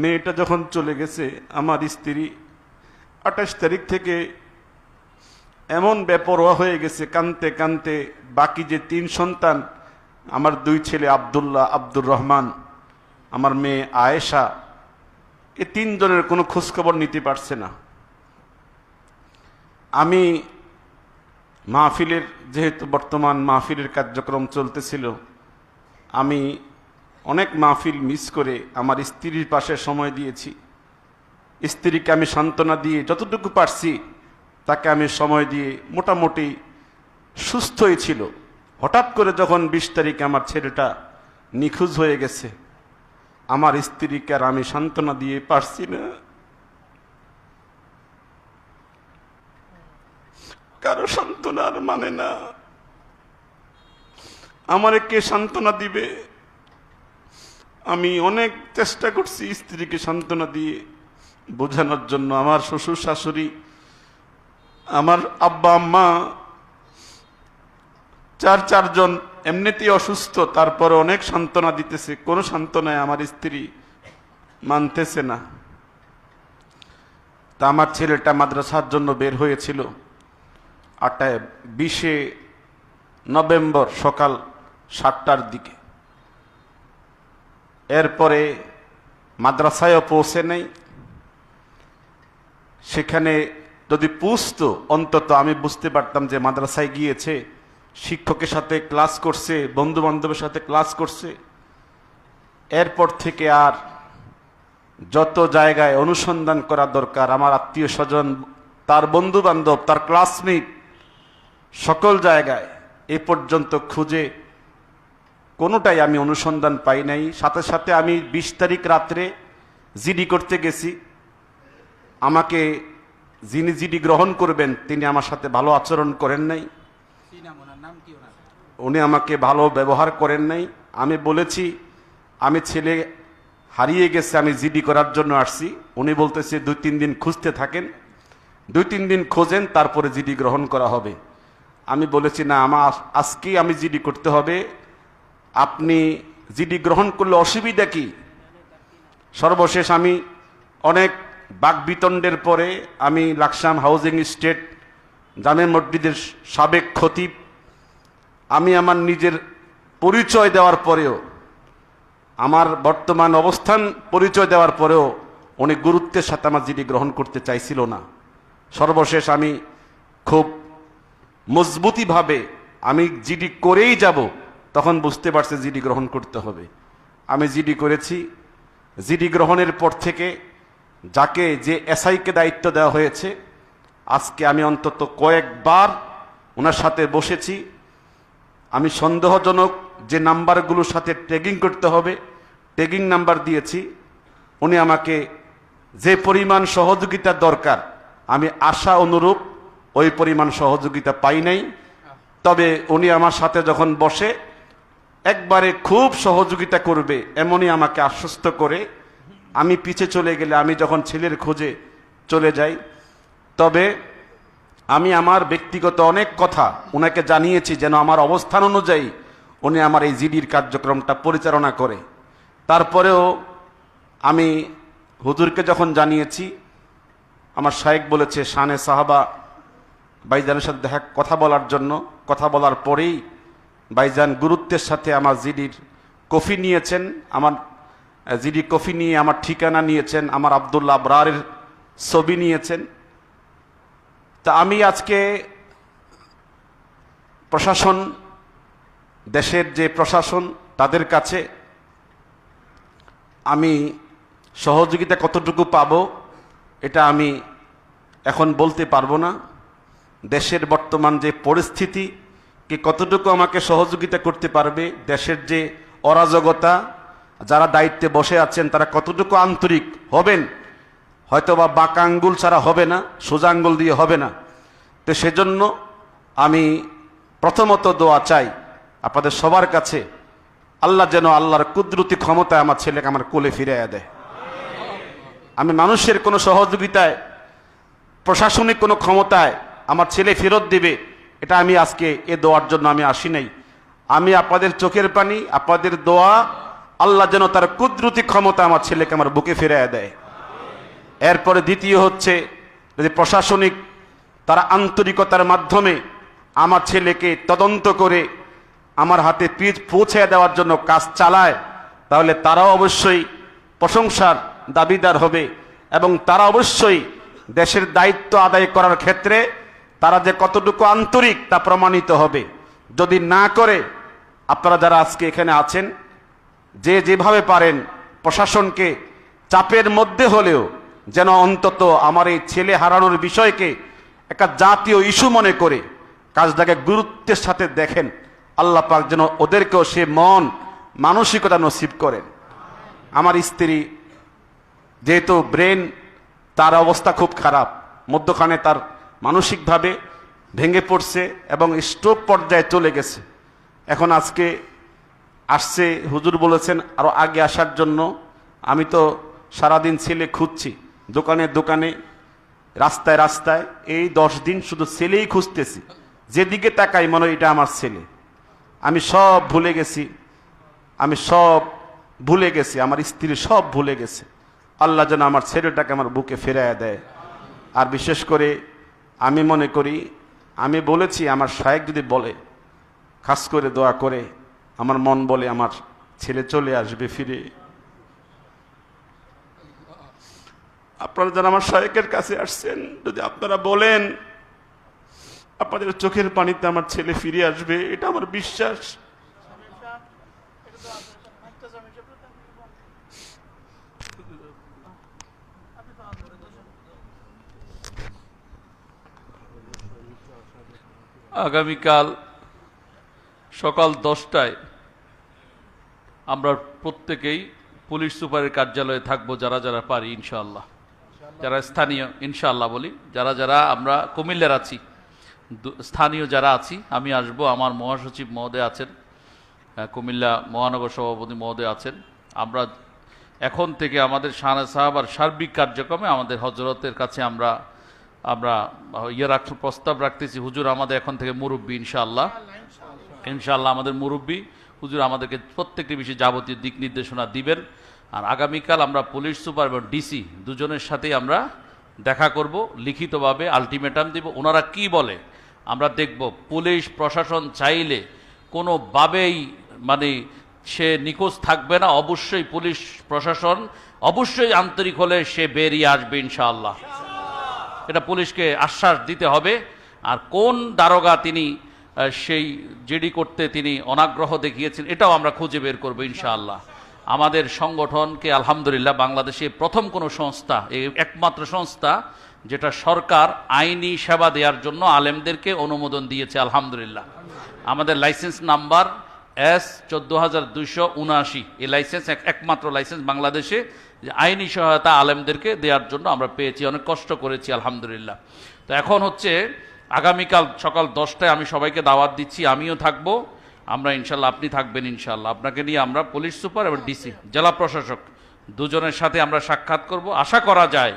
মেয়েটা যখন চলে গেছে, আমার স্ত্রী আঠাশ তারিখ থেকে এমন বেপরোয়া হয়ে গেছে, কানতে কানতে বাকি যে তিন সন্তান, আমার দুই ছেলে আবদুল্লাহ, আব্দুর রহমান, আমার মেয়ে আয়েশা, এ তিনজনের কোনো খোঁজখবর নিতে পারছে না। আমি মাহফিলের, যেহেতু বর্তমান মাহফিলের কার্যক্রম চলতেছিল, আমি অনেক মাহফিল মিস করে আমার স্ত্রীর পাশে সময় দিয়েছি। স্ত্রীকে আমি সান্ত্বনা দিয়ে যতটুকু পারছি, তাকে আমি সময় দিয়ে মোটামুটি সুস্থই ছিল। হঠাৎ করে যখন বিশ তারিখে আমার ছেলেটা নিখোঁজ হয়ে গেছে, আমার স্ত্রীকে আর আমি সান্ত্বনা দিয়ে পারছি না। কারও সান্ত্বনা আর মানে না। আমারে কে সান্ত্বনা দিবে? আমি অনেক চেষ্টা করছি স্ত্রীকে সান্ত্বনা দিয়ে বোঝানোর জন্য। আমার শ্বশুর শাশুড়ি, আমার আব্বা, আম্মা, চার চারজন এমনিতেই অসুস্থ, তারপরে অনেক সান্ত্বনা দিতেছে। কোনো সান্ত্বনায় আমার স্ত্রী মানতেছে না। তা আমার ছেলেটা মাদ্রাসার জন্য বের হয়েছিল আটটায় বিশে নভেম্বর সকাল সাতটার দিকে। এরপরে মাদ্রাসায়ও পৌঁছে নেই। সেখানে যদি পুষতো, অন্তত আমি বুঝতে পারতাম যে মাদ্রাসায় গিয়েছে, শিক্ষকের সাথে ক্লাস করছে বন্ধু বান্ধবের সাথে ক্লাস করছে। এরপর থেকে আর যত জায়গায় অনুসন্ধান করা দরকার, আমার আত্মীয় স্বজন, তার বন্ধু বান্ধব তার ক্লাসমেট সকল জায়গায় এ পর্যন্ত খুঁজে কোনোটাই আমি অনুসন্ধান পাই নাই। সাথে সাথে আমি বিশ তারিখ রাত্রে জিডি করতে গেছি। আমাকে যিনি জিডি গ্রহণ করবেন, তিনি আমার সাথে ভালো আচরণ করেন নাই। উনি আমাকে ভালো ব্যবহার করেন নাই। আমি বলেছি, আমি ছেলে হারিয়ে গেছে, আমি জিডি করার জন্য আসছি। উনি বলতেছে, দুই তিন দিন খুঁজতে থাকেন। দুই তিন দিন খোঁজেন, তারপরে জিডি গ্রহণ করা হবে। আমি বলেছি, না, আমার আজকেই আমি জিডি করতে হবে। আপনি জিডি গ্রহণ করলে অসুবিধা কি? সর্বশেষ আমি অনেক বাকবিতণ্ডের পরে আমি লাকসাম হাউজিং স্টেট জামে মসজিদের সাবেক খতিব, আমি আমার নিজের পরিচয় দেওয়ার পরেও, আমার বর্তমান অবস্থান পরিচয় দেওয়ার পরেও উনি গুরুত্বের সাথে আমার জিডি গ্রহণ করতে চাইছিল না। সর্বশেষ আমি খুব মজবুতিভাবে আমি জিডি করেই যাব। তখন বুঝতে পারছে জিডি গ্রহণ করতে হবে। আমি জিডি করেছি। জিডি গ্রহণের পর থেকে যাকে যে এসআইকে দায়িত্ব দেওয়া হয়েছে, আজকে আমি অন্তত কয়েকবার ওনার সাথে বসেছি। আমি সন্দেহজনক যে নাম্বারগুলোর সাথে ট্যাগিং করতে হবে, ট্যাগিং নাম্বার দিয়েছি। উনি আমাকে যে পরিমাণ সহযোগিতা দরকার, আমি আশা অনুরূপ ওই পরিমাণ সহযোগিতা পাই নাই। তবে উনি আমার সাথে যখন বসে একবারে খুব সহযোগিতা করবে, এমনই আমাকে আশ্বস্ত করে, আমি পিছে চলে গেলে আমি যখন ছেলের খোঁজে চলে যাই, তবে আমি আমার ব্যক্তিগত অনেক কথা ওনাকে জানিয়েছি যেন আমার অবস্থান অনুযায়ী উনি আমার এই জিডির কার্যক্রমটা পরিচালনা করে। তারপরেও আমি হুজুরকে যখন জানিয়েছি, আমার শায়েক বলেছে, শানে সাহাবা বাইজানের সাথে দেখা, কথা বলার জন্য, কথা বলার পরেই বাইজান গুরুত্বের সাথে আমার জিডির কফি নিয়েছেন, আমার জিডি কফি নিয়ে আমার ঠিকানা নিয়েছেন, আমার আবদুল্লাহ আবরারের ছবি নিয়েছেন। তা আমি আজকে প্রশাসন, দেশের যে প্রশাসন তাদের কাছে আমি সহযোগিতা কতটুকু পাব এটা আমি এখন বলতে পারব না। দেশের বর্তমান যে পরিস্থিতি কে কতটুকু আমাকে সহযোগিতা করতে পারবে, দেশের যে অরাজকতা, যারা দায়িত্বে বসে আছেন, তারা কতটুকু আন্তরিক হবেন? হয়তো বা বাঁকা আঙ্গুল ছাড়া হবে না, সোজা আঙ্গুল দিয়ে হবে না। তো সেজন্য আমি প্রথমত দোয়া চাই আপনাদের সবার কাছে, আল্লাহ যেন আল্লাহর কুদরতি ক্ষমতায় আমার ছেলেকে আমার কোলে ফিরে দেয়। আমি মানুষের কোনো সহযোগিতায়, প্রশাসনিক কোনো ক্ষমতায় আমার ছেলে ফেরত দিবে এটা আমি আজকে এ দোয়ার জন্য আমি আসি নাই। আমি আপনাদের চোখের পানি, আপনাদের দোয়া, আল্লাহ যেন তার কুদরতি ক্ষমতা আমার ছেলেকে আমার বুকে ফিরিয়ে দেয়। এরপরে দ্বিতীয় হচ্ছে যদি প্রশাসনিক তারা আন্তরিকতার মাধ্যমে আমার ছেলেকে তদন্ত করে আমার হাতে পিচ পৌঁছে দেওয়ার জন্য কাজ চালায়, তাহলে তারাও অবশ্যই প্রশংসার দাবিদার হবে এবং তারা অবশ্যই দেশের দায়িত্ব আদায় করার ক্ষেত্রে তারা যে কতটুকু আন্তরিক তা প্রমাণিত হবে। যদি না করে, আপনারা যারা আজকে এখানে আছেন, যে যেভাবে পারেন, প্রশাসনকে চাপের মধ্যে হলেও যেন অন্তত আমার এই ছেলে হারানোর বিষয়কে একটা জাতীয় ইস্যু মনে করে, কাজটাকে গুরুত্বের সাথে দেখেন। আল্লাহ পাক যেন ওদেরকেও সে মন, মানসিকতা নসিব করেন। আমার স্ত্রী, যেহেতু ব্রেন, তার অবস্থা খুব খারাপ। মধ্যখানে তার মানসিকভাবে ভেঙে পড়ছে এবং স্ট্রোক পর্যায়ে চলে গেছে। এখন আজকে আসছে, হুজুর বলেছেন, আরও আগে আসার জন্য আমি তো সারাদিন ছেলে খুঁজছি, দোকানে দোকানে, রাস্তায় রাস্তায়। এই দশ দিন শুধু ছেলেই খুঁজতেছি, যেদিকে তাকাই মনে এটা আমার ছেলে। আমি সব ভুলে গেছি, আমি সব ভুলে গেছি, আমার স্ত্রী সব ভুলে গেছে। আল্লাহ যেন আমার ছেলেটাকে আমার বুকে ফেরাইয়া দেয়। আর বিশেষ করে আমি মনে করি, আমি বলেছি, আমার শায়েক যদি বলে, খাস করে দোয়া করে, আমার মন বলে আমার ছেলে চলে আসবে, ফিরে। আপনারা যারা আমার শায়েকের কাছে আসছেন, যদি আপনারা বলেন, আপনাদের চোখের পানিতে আমার ছেলে ফিরে আসবে, এটা আমার বিশ্বাস। আগামীকাল সকাল দশটায় আমরা প্রত্যেকেই পুলিশ সুপারের কার্যালয়ে থাকব যারা যারা পারি, ইনশাআল্লাহ। যারা স্থানীয়, ইনশাআল্লাহ বলি। যারা যারা আমরা কুমিল্লার আছি স্থানীয় যারা আছি, আমি আসব, আমার মহাসচিব মহোদয় আছেন কুমিল্লা মহানগর সভাপতি মহোদয় আছেন। আমরা এখন থেকে আমাদের শাহানা সাহাব আর সার্বিক কার্যক্রমে আমাদের হজরতের কাছে আমরা আমরা ইয়ে রাখ, প্রস্তাব রাখতেছি, হুজুর আমাদের এখন থেকে মুরব্বী, ইনশাআল্লাহ। ইনশাআল্লাহ আমাদের মুরব্বী, হুজুর আমাদেরকে প্রত্যেকটি বিষয়ে যাবতীয় দিক নির্দেশনা দিবেন। আর আগামীকাল আমরা পুলিশ সুপার এবং ডিসি, দুজনের সাথেই আমরা দেখা করব, লিখিতভাবে আলটিমেটাম দিব। ওনারা কি বলে? আমরা দেখব, পুলিশ, প্রশাসন চাইলে কোনোভাবেই মানে সে নিখোঁজ থাকবে না। অবশ্যই পুলিশ, প্রশাসন অবশ্যই আন্তরিক হলে সে বেরিয়ে আসবে, ইনশাআল্লাহ। এটা পুলিশকে আশ্বাস দিতে হবে। আর কোন দারোগা তিনি সেই জিডি করতে তিনি অনাগ্রহ দেখিয়েছেন, এটাও আমরা খুঁজে বের করব ইনশাআল্লাহ। আমাদের সংগঠনকে আলহামদুলিল্লাহ বাংলাদেশে প্রথম কোনো সংস্থা এই একমাত্র সংস্থা, যেটা সরকার আইনি সেবা দেওয়ার জন্য আলেমদেরকে অনুমোদন দিয়েছে, আলহামদুলিল্লাহ। আমাদের লাইসেন্স নাম্বার এস চোদ্দ হাজার উনআশি, এই লাইসেন্স এক- একমাত্র লাইসেন্স বাংলাদেশে আইনি সহায়তা আলেমদেরকে দেওয়ার জন্য আমরা পেয়েছি, অনেক কষ্ট করেছি, আলহামদুলিল্লাহ। তো এখন হচ্ছে, আগামীকাল সকাল দশটায় আমি সবাইকে দাওয়াত দিচ্ছি, আমিও থাকব, আমরা ইনশাল্লাহ, আপনি থাকবেন ইনশাল্লাহ। আপনাকে নিয়ে আমরা পুলিশ সুপার এবং ডিসি, জেলা প্রশাসক দুজনের সাথে আমরা সাক্ষাৎ করব। আশা করা যায়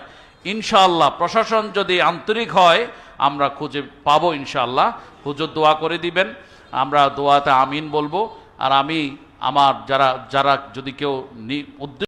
ইনশাআল্লাহ প্রশাসন যদি আন্তরিক হয়, আমরা খুঁজে পাবো ইনশাআল্লাহ হুজুর দোয়া করে দিবেন। আমরা দোয়াতে আমিন বলব। আর আমি আমার যারা যারা যদি কেউ নি- উদ্দেশ্য